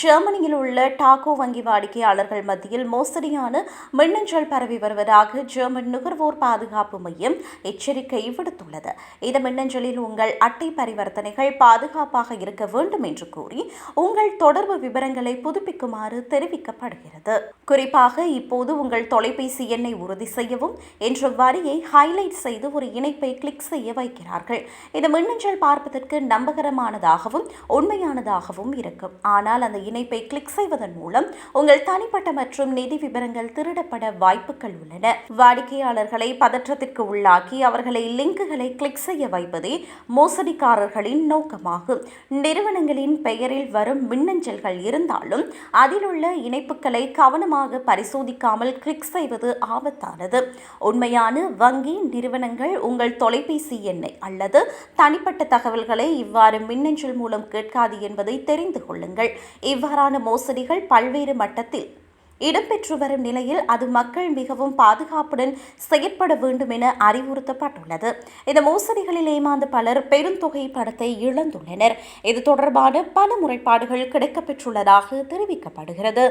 ஜெர்மனியில் உள்ள டாகோ வங்கி வாடிக்கையாளர்கள் மத்தியில் மோசடியான மின்னஞ்சல் பரவி வருவதாக ஜெர்மன் நுகர்வோர் பாதுகாப்பு மையம் எச்சரிக்கை விடுத்துள்ளது. இந்த மின்னஞ்சலில் உங்கள் அட்டை பரிவர்த்தனைகள் பாதுகாப்பாக இருக்க வேண்டும் என்று கூறி உங்கள் தொடர்பு விவரங்களை புதுப்பிக்குமாறு தெரிவிக்கப்படுகிறது. குறிப்பாக இப்போது உங்கள் தொலைபேசி எண்ணை உறுதி செய்யவும் என்ற வரியை ஹைலைட் செய்து ஒரு இணைப்பை கிளிக் செய்ய வைக்கிறார்கள். இந்த மின்னஞ்சல் பார்ப்பதற்கு நம்பகரமானதாகவும் உண்மையானதாகவும் இருக்கும். ஆனால் அந்த இணைப்பை கிளிக் செய்வதன் மூலம் உங்கள் தனிப்பட்ட மற்றும் நிதி விவரங்கள் திருடப்பட வாய்ப்புகள் உள்ளன. வாடிக்கையாளர்களை பதற்றத்திற்கு உள்ளாக்கி அவர்களை லிங்குகளை கிளிக் செய்ய வைப்பதே மோசடிக்காரர்களின் நோக்கமாகும். நிறுவனங்களின் பெயரில் வரும் மின்னஞ்சல்கள் இருந்தாலும் அதில் உள்ள இணைப்புகளை கவனமாக பரிசோதிக்காமல் கிளிக் செய்வது ஆபத்தானது. உண்மையான வங்கி நிறுவனங்கள் உங்கள் தொலைபேசி எண்ணை அல்லது தனிப்பட்ட தகவல்களை இவ்வாறு மின்னஞ்சல் மூலம் கேட்காது என்பதை தெரிந்து கொள்ளுங்கள். இவ்வாறான மோசடிகள் பல்வேறு மட்டத்தில் இடம்பெற்று வரும் நிலையில் அது மக்கள் மிகவும் பாதுகாப்புடன் செயற்பட வேண்டும் என அறிவுறுத்தப்பட்டுள்ளது. இந்த மோசடிகளில் ஏமாந்த பலர் பெருந்தொகை பணத்தை இழந்துள்ளனர். இது தொடர்பான பல முறைப்பாடுகள் கிடைக்கப்பெற்றுள்ளதாக தெரிவிக்கப்படுகிறது.